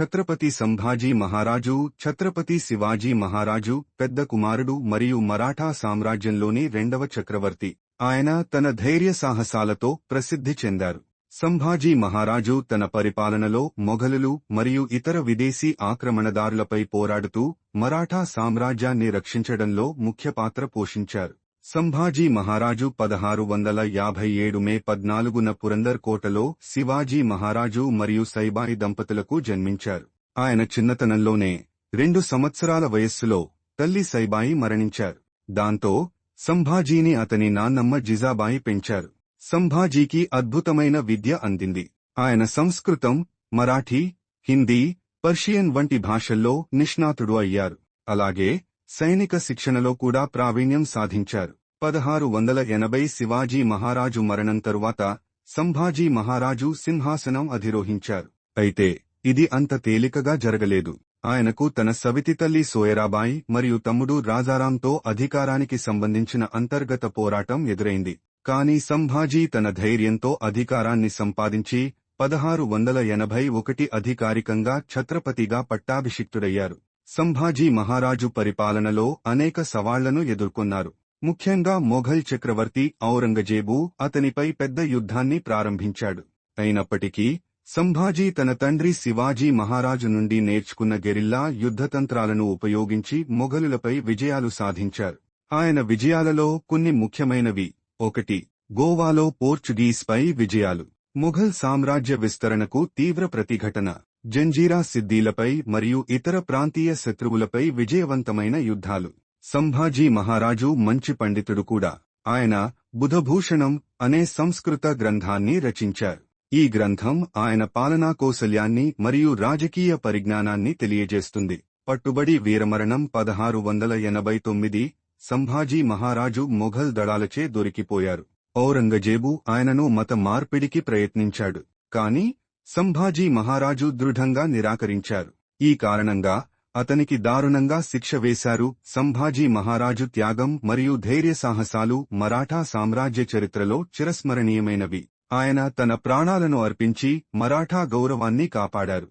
ఛత్రపతి సంభాజీ మహారాజు ఛత్రపతి శివాజీ మహారాజు పెద్ద కుమారుడు మరియు మరాఠా సామ్రాజ్యంలోని రెండవ చక్రవర్తి. ఆయన తన ధైర్య సాహసాలతో ప్రసిద్ధి చెందారు. సంభాజీ మహారాజు తన పరిపాలనలో మొఘలులు మరియు ఇతర విదేశీ ఆక్రమణదారులపై పోరాడుతూ మరాఠా సామ్రాజ్యాన్ని రక్షించడంలో ముఖ్య పాత్ర పోషించారు. సంభాజీ మహారాజు పదహారు వందల యాభై ఏడు మే పద్నాలుగున పురందర్ కోటలో శివాజీ మహారాజు మరియు సైబాయి దంపతులకు జన్మించారు. ఆయన చిన్నతనంలోనే రెండు సంవత్సరాల వయస్సులో తల్లి సైబాయి మరణించారు. దాంతో సంభాజీని అతని నాన్నమ్మ జిజాబాయి పెంచారు. సంభాజీకి అద్భుతమైన విద్య అందింది. ఆయన సంస్కృతం మరాఠీ హిందీ పర్షియన్ వంటి భాషల్లో నిష్ణాతుడు అయ్యారు. అలాగే సైనిక శిక్షణలో కూడా ప్రావీణ్యం సాధించారు. పదహారు వందల ఎనభై శివాజీ మహారాజు మరణం తరువాత సంభాజీ మహారాజు సింహాసనం అధిరోహించారు. అయితే ఇది అంత తేలికగా జరగలేదు. ఆయనకు తన సవితి తల్లి సోయరాబాయి మరియు తమ్ముడు రాజారాంతో అధికారానికి సంబంధించిన అంతర్గత పోరాటం ఎదురైంది. కాని సంభాజీ తన ధైర్యంతో అధికారాన్ని సంపాదించి పదహారు వందల ఎనభై ఒకటి అధికారికంగా ఛత్రపతిగా పట్టాభిషిక్తుడయ్యారు. సంభాజీ మహారాజు పరిపాలనలో అనేక సవాళ్ళను ఎదుర్కొన్నారు. ముఖ్యంగా మొఘల్ చక్రవర్తి ఔరంగజేబు అతనిపై పెద్ద యుద్ధాన్ని ప్రారంభించాడు. అయినప్పటికీ సంభాజీ తన తండ్రి శివాజీ మహారాజు నుండి నేర్చుకున్న గెరిల్లా యుద్ధతంత్రాలను ఉపయోగించి మొఘలులపై విజయాలు సాధించారు. ఆయన విజయాలలో కొన్ని ముఖ్యమైనవి. ఒకటి గోవాలో పోర్చుగీస్పై విజయాలు. ముఘల్ సామ్రాజ్య విస్తరణకు తీవ్ర ప్రతిఘటన. జంజీరా సిద్దీలపై మరియు ఇతర ప్రాంతీయ శత్రువులపై విజయవంతమైన యుద్ధాలు. సంభాజీ మహారాజు మంచి పండితుడు కూడా. ఆయన బుధభూషణం అనే సంస్కృత గ్రంథాన్ని రచించారు. ఈ గ్రంథం ఆయన పాలనా కౌశల్యాన్ని మరియు రాజకీయ పరిజ్ఞానాన్ని తెలియజేస్తుంది. పట్టుబడి వీరమరణం పదహారు వందల ఎనభై తొమ్మిది సంభాజీ మహారాజు మొఘల్ దళాలచే దొరికిపోయారు. ఔరంగజేబు ఆయనను మత మార్పిడికి ప్రయత్నించాడు కాని సంభాజీ మహారాజు దృఢంగా నిరాకరించారు. ఈ కారణంగా అతనికి దారుణంగా శిక్ష వేశారు. సంభాజీ మహారాజు త్యాగం మరియు ధైర్య సాహసాలు మరాఠా సామ్రాజ్య చరిత్రలో చిరస్మరణీయమైనవి. ఆయన తన ప్రాణాలను అర్పించి మరాఠా గౌరవాన్ని కాపాడారు.